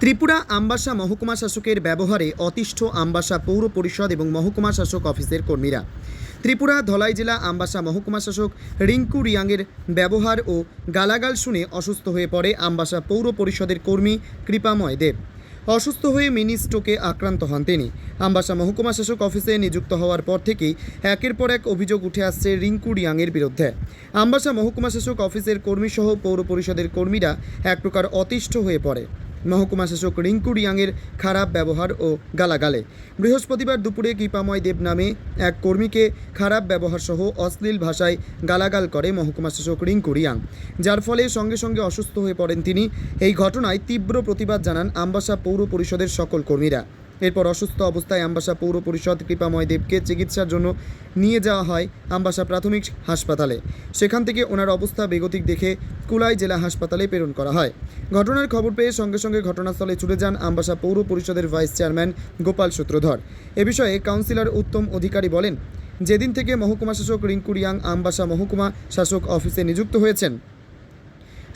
ত্রিপুরা আমবাসা মহকুমা শাসকের ব্যবহারে অতিষ্ঠ আমবাসা পৌর পরিষদ এবং মহকুমা শাসক অফিসের কর্মীরা। ত্রিপুরা ধলাই জেলা আমবাসা মহকুমা শাসক রিঙ্কু রিয়াংয়ের ব্যবহার ও গালাগাল শুনে অসুস্থ হয়ে পড়ে আমবাসা পৌর পরিষদের কর্মী কৃপাময় দেব। অসুস্থ হয়ে মিনি স্ট্রোকে আক্রান্ত হন তিনি। আমবাসা মহকুমা শাসক অফিসে নিযুক্ত হওয়ার পর থেকেই একের পর এক অভিযোগ উঠে আসছে রিঙ্কু রিয়াংয়ের বিরুদ্ধে। আমবাসা মহকুমা শাসক অফিসের কর্মীসহ পৌর পরিষদের কর্মীরা এক প্রকার অতিষ্ঠ হয়ে পড়ে। মহকুমা শাসক রিঙ্কু রিয়াংয়ের খারাপ ব্যবহার ও গালাগালে। বৃহস্পতিবার দুপুরে কৃপাময় দেব নামে এক কর্মীকে খারাপ ব্যবহার সহ অশ্লীল ভাষায় গালাগাল করে মহকুমা শাসক রিঙ্কু রিয়াং। যার ফলে সঙ্গে সঙ্গে অসুস্থ হয়ে পড়েন তিনি। এই ঘটনায় তীব্র প্রতিবাদ জানান আম্বাসা পৌর পরিষদের সকল কর্মীরা। এরপর অসুস্থ অবস্থায় আমবাসা পৌর পরিষদ কৃপাময় দেবকে চিকিৎসার জন্য নিয়ে যাওয়া হয় আমবাসা প্রাথমিক হাসপাতালে। সেখান থেকে ওনার অবস্থা বেগতিক দেখে কুলাই জেলা হাসপাতালে প্রেরণ করা হয়। ঘটনার খবর পেয়ে সঙ্গে সঙ্গে ঘটনাস্থলে ছুটে যান আমবাসা পৌর পরিষদের ভাইস চেয়ারম্যান গোপাল সূত্রধর। এ বিষয়ে কাউন্সিলর উত্তম অধিকারী বলেন, যেদিন থেকে মহকুমা শাসক রিঙ্কু রিয়াং আমবাসা মহকুমা শাসক অফিসে নিযুক্ত হয়েছেন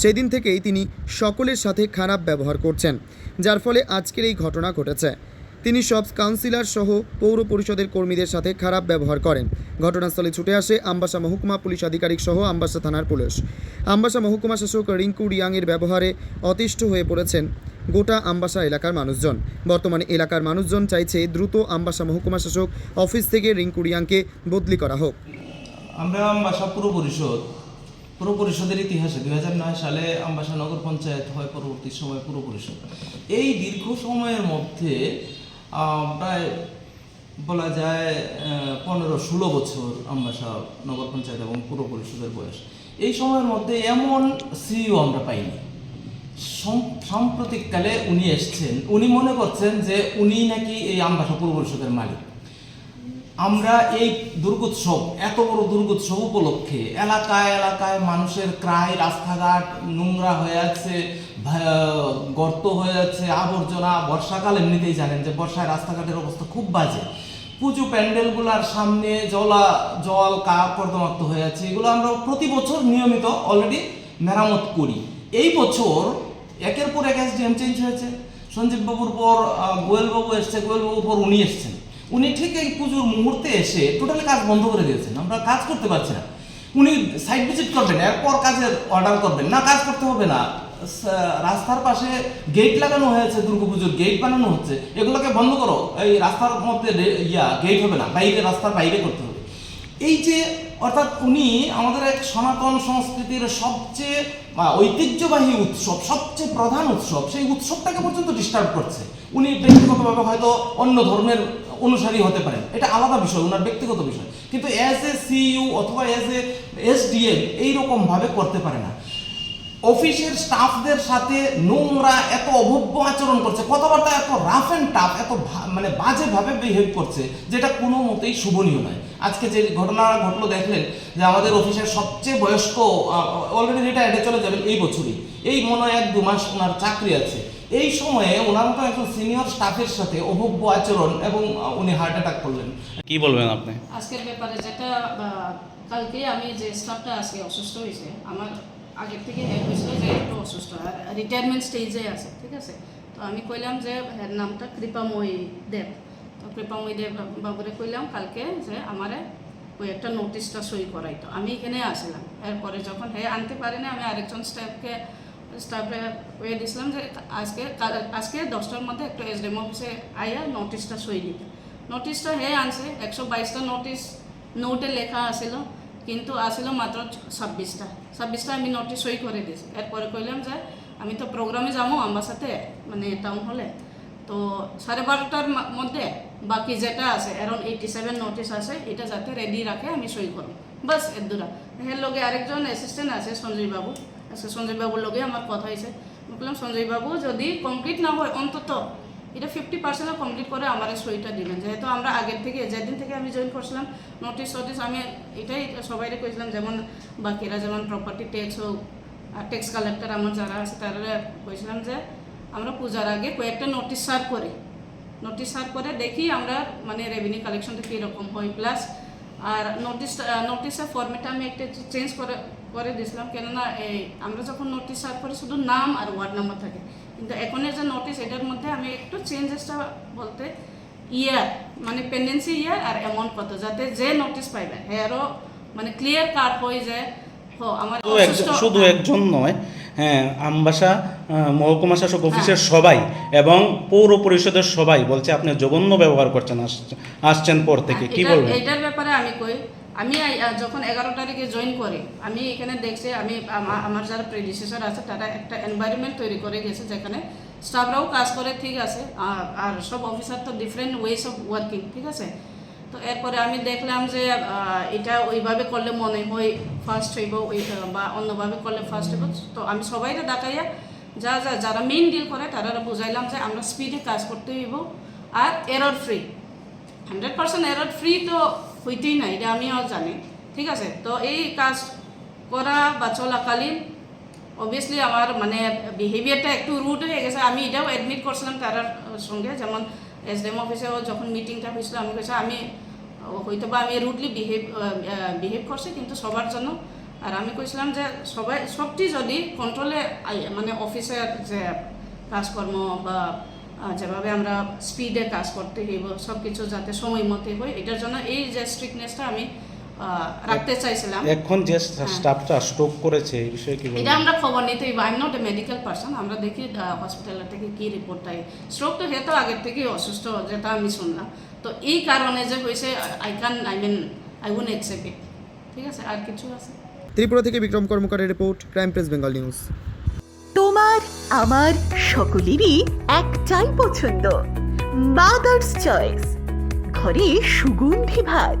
সেই দিন থেকেই তিনি সকলের সাথে খারাপ ব্যবহার করছেন, যার ফলে আজকের এই ঘটনা ঘটেছে। তিনি সব কাউন্সিলর সহ পৌর পরিষদের কর্মীদের সাথে খারাপ ব্যবহার করেন। ঘটনাস্থলে ছুটে আসে আমবাসা মহকুমা পুলিশ আধিকারিক সহ আমবাসা থানার পুলিশ। আমবাসা মহকুমা শাসক রিঙ্কু রিয়াংয়ের ব্যবহারে অতিষ্ঠ হয়ে পড়েছেন গোটা আমবাসা এলাকার মানুষজন। বর্তমানে এলাকার মানুষজন চাইছে দ্রুত আমবাসা মহকুমা শাসক অফিস থেকে রিঙ্কু রিয়াংকে বদলি করা হোক। আমরা আমবাসা পুর পরিষদ, পুর পরিষদের ইতিহাসে দুই হাজার নয় সালে আমবাসা নগর পঞ্চায়েত হয় পরবর্তী সময় পুর পরিষদ। এই দীর্ঘ সময়ের মধ্যে প্রায় বলা যায় পনেরো ষোলো বছর আমবাসা নগর পঞ্চায়েত এবং পুর পরিষদের বয়স। এই সময়ের মধ্যে এমন সিইও আমরা পাইনি। সাম্প্রতিককালে উনি এসছেন, উনি মনে করছেন যে উনি নাকি এই আমবাসা পূর্ব পরিষদের মালিক। আমরা এই দুর্গোৎসব, এত বড় দুর্গোৎসব উপলক্ষে এলাকায় এলাকায় মানুষের ক্রায়, রাস্তাঘাট নোংরা হয়ে আছে গর্ত হয়ে আছে, আবর্জনা, বর্ষাকাল এমনিতেই জানেন যে বর্ষায় রাস্তাঘাটের অবস্থা খুব বাজে। পুজো প্যান্ডেলগুলোর সামনে জলা, জল কা কর্দমাক্ত হয়ে আছে, এগুলো আমরা প্রতি বছর নিয়মিত অলরেডি মেরামত করি। এই বছর একের পর এক এসডিএম চেঞ্জ হয়েছে। সঞ্জীববাবুর পর গোয়েলবাবু গোয়েল বাবু এসছে গোয়েল বাবুর পর উনি এসছেন। উনি ঠিক এই পুজোর মুহূর্তে এসে টোটালি কাজ বন্ধ করে দিয়েছেন। আমরা কাজ করতে পারছি না। উনি সাইড ভিজিট করবেন, এরপর কাজের অর্ডার করবেন। না, কাজ করতে হবে না। রাস্তার পাশে গেট লাগানো হয়েছে দুর্গাপুজোর গেট বানানো হচ্ছে। এগুলোকে বন্ধ করো। এই রাস্তার মধ্যে ইয়া গেট হবে না। বাইরে, রাস্তার বাইরে করতে হবে। এই যে অর্থাৎ উনি আমাদের এক সনাতন সংস্কৃতির সবচেয়ে ঐতিহ্যবাহী উৎসব, সবচেয়ে প্রধান উৎসব, সেই উৎসবটাকে পর্যন্ত ডিস্টার্ব করছে। উনি ব্যক্তিগতভাবে হয়তো অন্য ধর্মের অনুসারী হতে পারেন। এটা আলাদা বিষয় ওনার ব্যক্তিগত বিষয়। কিন্তু এস এ সিইউ অথবা এস এ এসডিএম ডিএম এইরকমভাবে করতে পারে না। অফিসের স্টাফদের সাথে নোংরা এত অভব্য আচরণ করছে কথাবার্তা এত রাফ অ্যান্ড টাফ এত ভা- মানে বাজেভাবে বিহেভ করছে যেটা কোনো মতেই শুভনীয় নয়। আজকে যে ঘটনা ঘটলো দেখলেন যে আমাদের অফিসের সবচেয়ে বয়স্ক অলরেডি রিটায়ার্ডে চলে যাবেন এই বছরই। এই মনে হয় এক দু মাস ওনার চাকরি আছে। এই সময়ে ওনার মতো একজন সিনিয়র স্টাফের সাথে অভব্য আচরণ এবং উনি হার্ট অ্যাটাক করলেন। কি বলবেন আপনি? আজকের ব্যাপারে যেটা কালকে আমি যে স্টাফটা আজকে অসুস্থ হয়েছে আমার আগের থেকে হেল্প হয়েছিল যে একটু অসুস্থ, আর রিটায়ারমেন্ট স্টেজে আছে, ঠিক আছে? তো আমি কইলাম যে এর নামটা কৃপাময়ী দেব। তো কৃপাময়ী দেব বাবুরে কইলাম কালকে যে আমারে ওই একটা নোটিশটা সই করাইতো আমি এখানে আসলাম। এরপরে যখন হে আনতে পারি না আমি আরেকজন স্টাফকে স্টাফে কয়ে দিয়েছিলাম যে আজকে আজকে দশটার মধ্যে একটু এসডিএম অফিসে আইয়া নোটিশটা সই দিতে নোটিশটা হে আনছে, একশো বাইশটা নোটিশ নোটে লেখা আসিল কিন্তু আসিল মাত্র ছাব্বিশটা। ছাব্বিশটা আমি নোটিশ সই করে দিয়েছি। এরপরে কইলাম যে, আমি তো প্রোগ্রামে যাব, আমার সাথে মানে টাউন হলে তো সাড়ে বারোটার মধ্যে বাকি যেটা আছে অ্যারাউন্ড এইটি সেভেন নোটিশ আছে, এটা যাতে রেডি রাখে, আমি সই করব। বাসের দূরা। লগে আরেকজন অ্যাসিস্ট্যান্ট আছে সঞ্জয় বাবু আজকে সঞ্জয় বাবুর লগে আমার কথা হয়েছে বললাম সঞ্জয় বাবু যদি কমপ্লিট না হয়, অন্তত এটা ফিফটি পার্সেন্টও কমপ্লিট করে আমার সইটা দিবেন যেহেতু আমরা আগের থেকে যেদিন থেকে আমি জয়েন করছিলাম নোটিস নোটিস আমি এটাই সবাইকে কইছিলাম, যেমন বাকিরা যেমন প্রপার্টি ট্যাক্স হোক, আর ট্যাক্স কালেক্টর আমার যারা আছে তারা কইছিলাম যে, আমরা পূজার আগে কয়েকটা নোটিস সার্ভ করি। নোটিস সার্ভ করে দেখি আমরা মানে রেভিনিউ কালেকশনটা কীরকম হয় প্লাস আর নোটিশ নোটিশের ফর্মেটটা আমি একটা চেঞ্জ করে করে দিয়েছিলাম। কেননা, এই, আমরা যখন নোটিশ আর করি, শুধু নাম আর ওয়ার্ড নাম্বার থাকে। কিন্তু এখনের যে নোটিস এটার মধ্যে আমি একটু চেঞ্জেসটা বলতে ইয়ার মানে পেন্ডেন্সি ইয়ার আর অ্যামাউন্ট কত, যাতে যে নোটিস পাইবে হেয়ারও মানে ক্লিয়ার কাট হয়ে যায়। শুধু একজন নয় হ্যাঁ আমবাসা মহকুমা শাসক অফিসের সবাই এবং পৌর পরিষদের সবাই বলছে আপনি জঘন্য ব্যবহার করছেন আসছেন পর থেকে কি বলবেন? এটার ব্যাপারে আমি কই আমি যখন এগারো তারিখে জয়েন করি আমি এখানে দেখছি আমি আমার যারা প্রেডিসেসর আছে তারা একটা এনভায়রনমেন্ট তৈরি করে গেছে যেখানে স্টাফরাও কাজ করে ঠিক আছে আর- আর সব অফিসার তো ডিফারেন্ট ওয়েস অফ ওয়ার্কিং ঠিক আছে? তো এরপরে আমি দেখলাম যে এটা ওইভাবে করলে মনে হয় ফার্স্ট হইব, ওই বা অন্যভাবে করলে ফার্স্ট হইব। তো আমি সবাইকে দেখাইয়া যা যা, যারা মেইন ডিল করে তারা বুঝাইলাম যে আমরা স্পিডে কাজ করতে হইব আর error free hundred percent error free তো হইতেই না এটা আমিও জানি। ঠিক আছে? তো এই কাজ করা বা চলাকালীন অবভিয়াসলি আমার মানে বিহেভিয়ারটা একটু রুট হয়ে গেছে। আমি এটাও অ্যাডমিট করছিলাম তার সঙ্গে, যেমন এস ডি এম অফিসেও যখন মিটিংটা হয়েছিল, আমি কেছে আমি হয়তো বা আমি রুডলি বিহেভ বিহেভ করছি, কিন্তু সবার জন্য। আর আমি কইছিলাম যে সবাই, সবটি যদি কন্ট্রোলে মানে অফিসের যে কাজকর্ম বা যেভাবে আমরা স্পিডে কাজ করতে হইব সব কিছু যাতে সময় মতে হয়, এটার জন্য এই যে স্ট্রিকনেসটা আমি রাখতে চাইছিলাম। এখন যে স্টাফটা স্ট্রোক করেছে এই বিষয়ে কি এটা বলবেন? আমরা খবর নিতে I am not a medical person আমরা দেখি হসপিটাল থেকে কি রিপোর্ট তাই স্ট্রোক তো হেতো আগের থেকেই অসুস্থ যেটা আমি শুনলাম। তো এই কারণে যে হয়েছে I can I mean I un accept it ঠিক আছে? আর কিছু আছে? ত্রিপুরা থেকে Bikram কর্মকারের report crime press Bengal news তোমার আমার সকলেরই একটাই পছন্দ। মাদার্স চয়েস ঘরে সুগন্ধি ভাত।